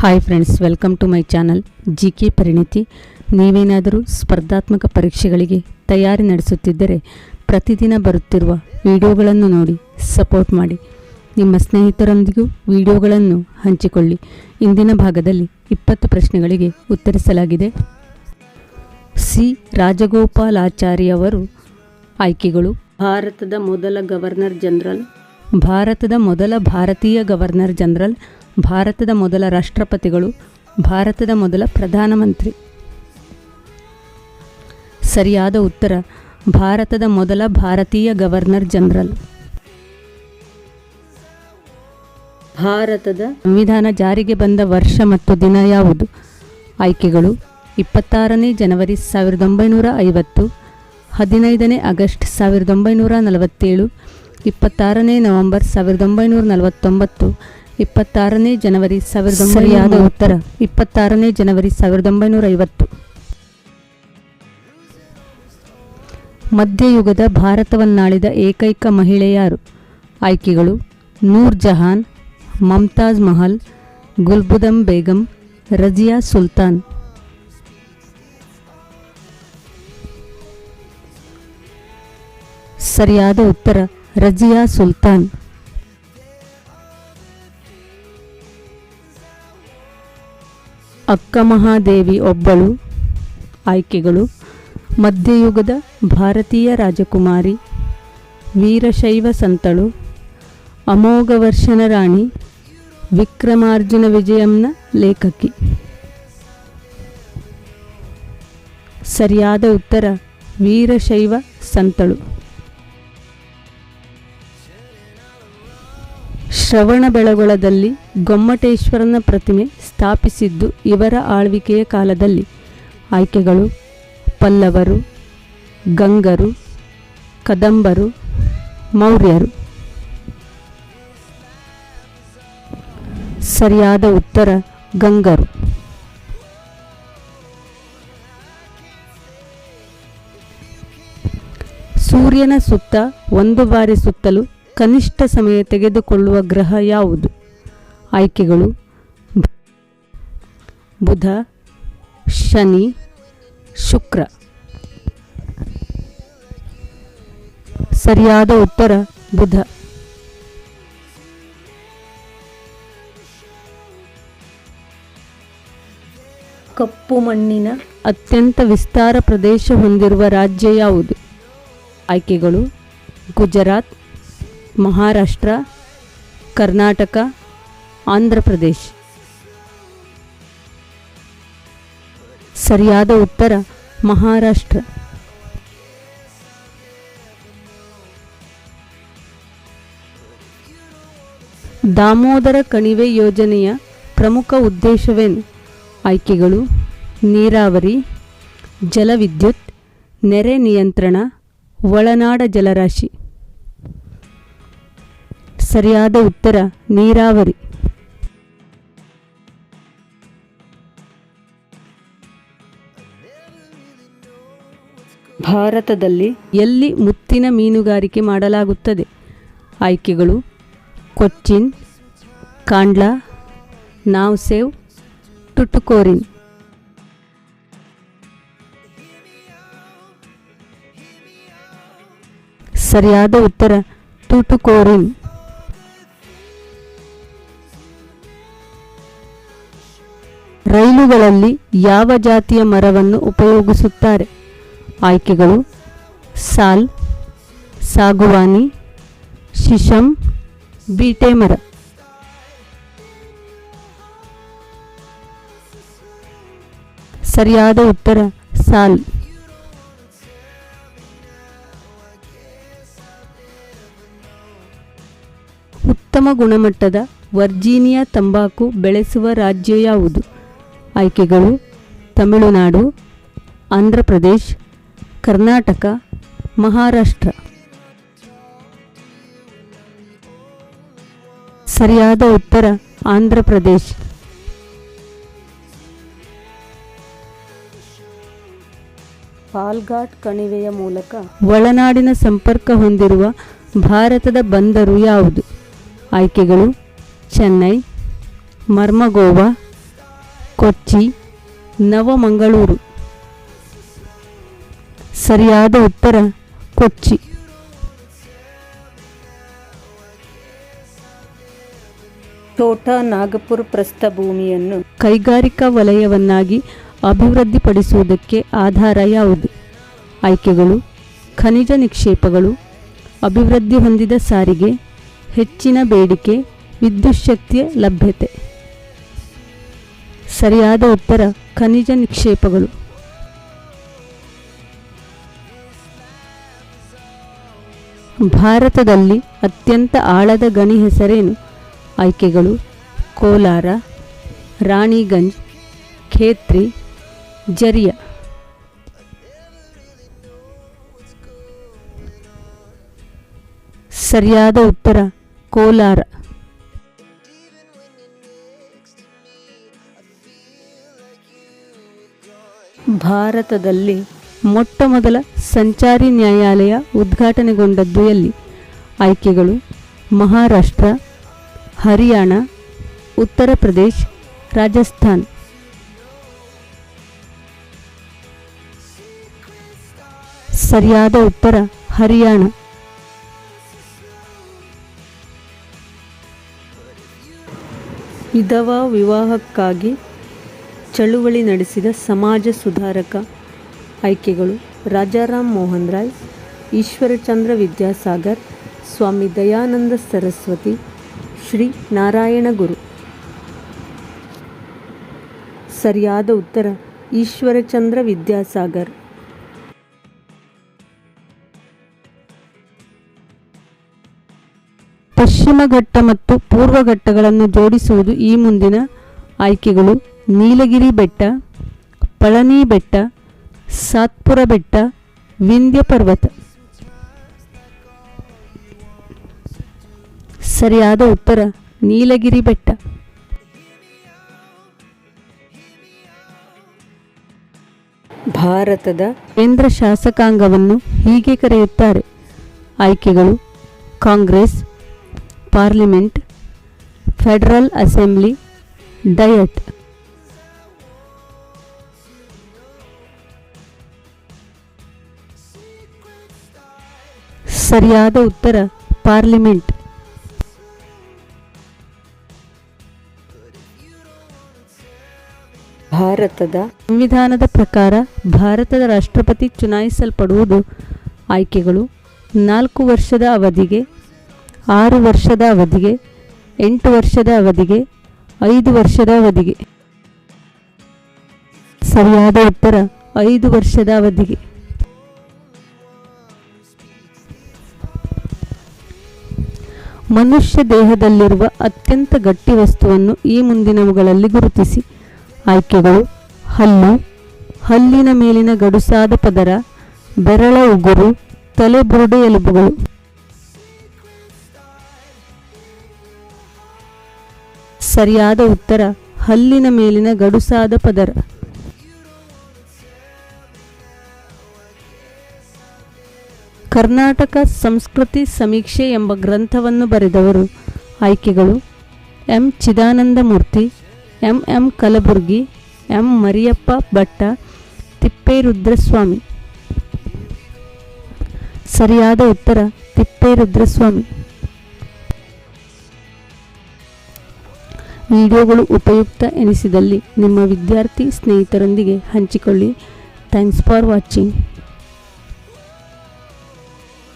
Hi friends welcome to my channel G K ಪರಿಣಿತಿ ನೀವೇನಾದರೂ ಸ್ಪರ್ಧಾತ್ಮಕ ಪರೀಕ್ಷೆಗಳಿಗೆ ತಯಾರಿ ನಡೆಸುತ್ತಿದ್ದರೆ ಪ್ರತಿದಿನ ಬರುತ್ತಿರುವ ವಿಡಿಯೋಗಳನ್ನು ನೋಡಿ ಸಪೋರ್ಟ್ ಮಾಡಿ. ನಿಮ್ಮ ಸ್ನೇಹಿತರೊಂದಿಗೂ ವಿಡಿಯೋಗಳನ್ನು ಹಂಚಿಕೊಳ್ಳಿ. ಇಂದಿನ ಭಾಗದಲ್ಲಿ ಇಪ್ಪತ್ತು ಪ್ರಶ್ನೆಗಳಿಗೆ ಉತ್ತರಿಸಲಾಗಿದೆ. ಸಿ. ರಾಜಗೋಪಾಲಾಚಾರಿ ಅವರು ಆಯ್ಕೆಗಳು. ಭಾರತದ ಮೊದಲ ಗವರ್ನರ್ ಜನರಲ್ ಭಾರತದ ಮೊದಲ ಭಾರತೀಯ ಗವರ್ನರ್ ಜನರಲ್, ಭಾರತದ ಮೊದಲ ರಾಷ್ಟ್ರಪತಿಗಳು, ಭಾರತದ ಮೊದಲ ಪ್ರಧಾನಮಂತ್ರಿ. ಸರಿಯಾದ ಉತ್ತರ, ಭಾರತದ ಮೊದಲ ಭಾರತೀಯ ಗವರ್ನರ್ ಜನರಲ್. ಭಾರತದ ಸಂವಿಧಾನ ಜಾರಿಗೆ ಬಂದ ವರ್ಷ ಮತ್ತು ದಿನ ಯಾವುದು? ಆಯ್ಕೆಗಳು, ಇಪ್ಪತ್ತಾರನೇ ಜನವರಿ ಸಾವಿರದ ಒಂಬೈನೂರ ಐವತ್ತು, ಹದಿನೈದನೇ ಆಗಸ್ಟ್ ಸಾವಿರದ ಒಂಬೈನೂರ ನಲವತ್ತೇಳು ಇಪ್ಪತ್ತಾರನೇ ನವೆಂಬರ್ ಸಾವಿರದ ಒಂಬೈನೂರ ನಲವತ್ತೊಂಬತ್ತು ಇಪ್ಪತ್ತಾರನೇ ಜನವರಿ ಸಾವಿರದ ಸರಿಯಾದ ಉತ್ತರ. ಇಪ್ಪತ್ತಾರನೇ ಜನವರಿ ಸಾವಿರದ ಒಂಬೈನೂರ ಐವತ್ತು. ಮಧ್ಯಯುಗದ ಭಾರತವನ್ನಾಳಿದ ಏಕೈಕ ಮಹಿಳೆಯಾರು ಆಯ್ಕೆಗಳು ನೂರ್ ಜಹಾನ್ ಮಮ್ತಾಜ್ ಮಹಲ್ ಗುಲ್ಬುದಂ ಬೇಗಂ ರಜಿಯಾ ಸುಲ್ತಾನ್. ಸರಿಯಾದ ಉತ್ತರ. ರಜಿಯಾ ಸುಲ್ತಾನ್. ಅಕ್ಕ ಮಹಾದೇವಿ ಒಬ್ಬಳು, ಆಯ್ಕೆಗಳು, ಮಧ್ಯಯುಗದ ಭಾರತೀಯ ರಾಜಕುಮಾರಿ, ವೀರಶೈವ ಸಂತಳು, ಅಮೋಘವರ್ಷನ ರಾಣಿ, ವಿಕ್ರಮಾರ್ಜುನ ವಿಜಯಂನ ಲೇಖಕಿ. ಸರಿಯಾದ ಉತ್ತರ ವೀರಶೈವ ಸಂತಳು. ಶ್ರವಣಬೆಳಗೊಳದಲ್ಲಿ ಗೊಮ್ಮಟೇಶ್ವರನ ಪ್ರತಿಮೆ ಸ್ಥಾಪಿಸಿದ್ದು ಇವರ ಆಳ್ವಿಕೆಯ ಕಾಲದಲ್ಲಿ. ಆಯ್ಕೆಗಳು ಪಲ್ಲವರು, ಗಂಗರು, ಕದಂಬರು, ಮೌರ್ಯರು. ಸರಿಯಾದ ಉತ್ತರ ಗಂಗರು. ಸೂರ್ಯನ ಸುತ್ತ ಒಂದು ಬಾರಿ ಸುತ್ತಲು ಕನಿಷ್ಠ ಸಮಯ ತೆಗೆದುಕೊಳ್ಳುವ ಗ್ರಹ ಯಾವುದು? ಆಯ್ಕೆಗಳು. ಬುಧ ಶನಿ ಶುಕ್ರ. ಸರಿಯಾದ ಉತ್ತರ ಬುಧ. ಕಪ್ಪು ಮಣ್ಣಿನ ಅತ್ಯಂತ ವಿಸ್ತಾರ ಪ್ರದೇಶ ಹೊಂದಿರುವ ರಾಜ್ಯ ಯಾವುದು? ಆಯ್ಕೆಗಳು. ಗುಜರಾತ್ ಮಹಾರಾಷ್ಟ್ರ, ಕರ್ನಾಟಕ, ಆಂಧ್ರ ಪ್ರದೇಶ್. ಸರಿಯಾದ ಉತ್ತರ ಮಹಾರಾಷ್ಟ್ರ. ದಾಮೋದರ ಕಣಿವೆ ಯೋಜನೆಯ ಪ್ರಮುಖ ಉದ್ದೇಶವೇನು? ಆಯ್ಕೆಗಳು, ನೀರಾವರಿ, ಜಲವಿದ್ಯುತ್, ನೆರೆ ನಿಯಂತ್ರಣ, ಒಳನಾಡ ಜಲರಾಶಿ. ಸರಿಯಾದ ಉತ್ತರ, ನೀರಾವರಿ. ಭಾರತದಲ್ಲಿ ಎಲ್ಲಿ ಮುತ್ತಿನ ಮೀನುಗಾರಿಕೆ ಮಾಡಲಾಗುತ್ತದೆ? ಆಯ್ಕೆಗಳು, ಕೊಚ್ಚಿನ್, ಕಾಂಡ್ಲಾ, ನಾವ್ಸೇವ್ ಟುಟುಕೋರಿನ್ ಸರಿಯಾದ ಉತ್ತರ ಟುಟುಕೋರಿನ್ ರೈಲುಗಳಲ್ಲಿ ಯಾವ ಜಾತಿಯ ಮರವನ್ನು ಉಪಯೋಗಿಸುತ್ತಾರೆ? ಆಯ್ಕೆಗಳು ಸಾಲ್, ಸಾಗುವಾನಿ, ಶಿಶಂ, ಬೀಟೆ ಮರ. ಸರಿಯಾದ ಉತ್ತರ ಸಾಲ್. ಉತ್ತಮ ಗುಣಮಟ್ಟದ ವರ್ಜೀನಿಯಾ ತಂಬಾಕು ಬೆಳೆಸುವ ರಾಜ್ಯ ಯಾವುದು? ಆಯ್ಕೆಗಳು ತಮಿಳುನಾಡು ಆಂಧ್ರ ಪ್ರದೇಶ್ ಕರ್ನಾಟಕ ಮಹಾರಾಷ್ಟ್ರ. ಸರಿಯಾದ ಉತ್ತರ ಆಂಧ್ರ ಪ್ರದೇಶ್ ಪಾಲ್ಘಾಟ್ ಕಣಿವೆಯ ಮೂಲಕ ಒಳನಾಡಿನ ಸಂಪರ್ಕ ಹೊಂದಿರುವ ಭಾರತದ ಬಂದರು ಯಾವುದು? ಆಯ್ಕೆಗಳು ಚೆನ್ನೈ ಮರ್ಮಗೋವಾ ಕೊಚ್ಚಿ ನವಮಂಗಳೂರು. ಸರಿಯಾದ ಉತ್ತರ ಕೊಚ್ಚಿ. ಛೋಟಾ ನಾಗಪುರ ಪ್ರಸ್ಥಭೂಮಿಯನ್ನು ಕೈಗಾರಿಕಾ ವಲಯವನ್ನಾಗಿ ಅಭಿವೃದ್ಧಿಪಡಿಸುವುದಕ್ಕೆ ಆಧಾರ ಯಾವುದು? ಆಯ್ಕೆಗಳು ಖನಿಜ ನಿಕ್ಷೇಪಗಳು ಅಭಿವೃದ್ಧಿ ಹೊಂದಿದ ಸಾರಿಗೆ ಹೆಚ್ಚಿನ ಬೇಡಿಕೆ ವಿದ್ಯುತ್ ಶಕ್ತಿಯ ಲಭ್ಯತೆ. ಸರಿಯಾದ ಉತ್ತರ ಖನಿಜ ನಿಕ್ಷೇಪಗಳು. ಭಾರತದಲ್ಲಿ ಅತ್ಯಂತ ಆಳದ ಗಣಿ ಹೆಸರೇನು? ಆಯ್ಕೆಗಳು ಕೋಲಾರ, ರಾಣಿಗಂಜ್, ಖೇತ್ರಿ, ಜರಿಯ. ಸರಿಯಾದ ಉತ್ತರ ಕೋಲಾರ. ಭಾರತದಲ್ಲಿ ಮೊಟ್ಟ ಮೊದಲ ಸಂಚಾರಿ ನ್ಯಾಯಾಲಯ ಉದ್ಘಾಟನೆಗೊಂಡದ್ದು ಎಲ್ಲಿ? ಆಯ್ಕೆಗಳು, ಮಹಾರಾಷ್ಟ್ರ, ಹರಿಯಾಣ, ಉತ್ತರ ಪ್ರದೇಶ್, ರಾಜಸ್ಥಾನ್. ಸರಿಯಾದ ಉತ್ತರ ಹರಿಯಾಣ. ವಿಧವಾ ವಿವಾಹಕ್ಕಾಗಿ ಚಳುವಳಿ ನಡೆಸಿದ ಸಮಾಜ ಸುಧಾರಕ ಆಯ್ಕೆಗಳು ರಾಜಾರಾಮ್ ಮೋಹನ್ ರಾಯ್, ಈಶ್ವರಚಂದ್ರ ವಿದ್ಯಾಸಾಗರ್, ಸ್ವಾಮಿ ದಯಾನಂದ ಸರಸ್ವತಿ, ಶ್ರೀ ನಾರಾಯಣ ಗುರು. ಸರಿಯಾದ ಉತ್ತರ, ಈಶ್ವರಚಂದ್ರ ವಿದ್ಯಾಸಾಗರ್. ಪಶ್ಚಿಮ ಘಟ್ಟ ಮತ್ತು ಪೂರ್ವ ಘಟ್ಟಗಳನ್ನು ಜೋಡಿಸುವುದು ಈ ಮುಂದಿನ ಆಯ್ಕೆಗಳು. ನೀಲಗಿರಿ ಬೆಟ್ಟ ಪಳನಿ ಬೆಟ್ಟ ಸಾತ್ಪುರ ಬೆಟ್ಟ ವಿಂಧ್ಯ ಪರ್ವತ. ಸರಿಯಾದ ಉತ್ತರ ನೀಲಗಿರಿ ಬೆಟ್ಟ. ಭಾರತದ ಕೇಂದ್ರ ಶಾಸಕಾಂಗವನ್ನು ಹೀಗೆ ಕರೆಯುತ್ತಾರೆ. ಆಯ್ಕೆಗಳು Congress parliament federal assembly diet. ಸರಿಯಾದ ಉತ್ತರ ಪಾರ್ಲಿಮೆಂಟ್. ಭಾರತದ ಸಂವಿಧಾನದ ಪ್ರಕಾರ ಭಾರತದ ರಾಷ್ಟ್ರಪತಿ ಚುನಾಯಿಸಲ್ಪಡುವುದು ಆಯ್ಕೆಗಳು. ನಾಲ್ಕು ವರ್ಷದ ಅವಧಿಗೆ ಆರು ವರ್ಷದ ಅವಧಿಗೆ ಎಂಟು ವರ್ಷದ ಅವಧಿಗೆ ಐದು ವರ್ಷದ ಅವಧಿಗೆ. ಸರಿಯಾದ ಉತ್ತರ ಐದು ವರ್ಷದ ಅವಧಿಗೆ. ಮನುಷ್ಯ ದೇಹದಲ್ಲಿರುವ ಅತ್ಯಂತ ಗಟ್ಟಿ ವಸ್ತುವನ್ನು ಈ ಮುಂದಿನವುಗಳಲ್ಲಿ ಗುರುತಿಸಿ. ಆಯ್ಕೆಗಳು, ಹಲ್ಲು, ಹಲ್ಲಿನ ಮೇಲಿನ ಗಡುಸಾದ ಪದರ, ಬೆರಳ ಉಗುರು ತಲೆಬುರುಡೆ ಎಲುಬುಗಳು. ಸರಿಯಾದ ಉತ್ತರ, ಹಲ್ಲಿನ ಮೇಲಿನ ಗಡುಸಾದ ಪದರ. ಕರ್ನಾಟಕ ಸಂಸ್ಕೃತಿ ಸಮೀಕ್ಷೆ ಎಂಬ ಗ್ರಂಥವನ್ನು ಬರೆದವರು ಆಯ್ಕೆಗಳು M Chidanandamurthy, M M Kalburgi, M Mariyappa Bhatta, Tipperudraswamy. ಸರಿಯಾದ ಉತ್ತರ ತಿಪ್ಪೇರುದ್ರಸ್ವಾಮಿ. ವಿಡಿಯೋಗಳು ಉಪಯುಕ್ತ ಎನಿಸಿದಲ್ಲಿ ನಿಮ್ಮ ವಿದ್ಯಾರ್ಥಿ ಸ್ನೇಹಿತರೊಂದಿಗೆ ಹಂಚಿಕೊಳ್ಳಿ. Thanks for watching.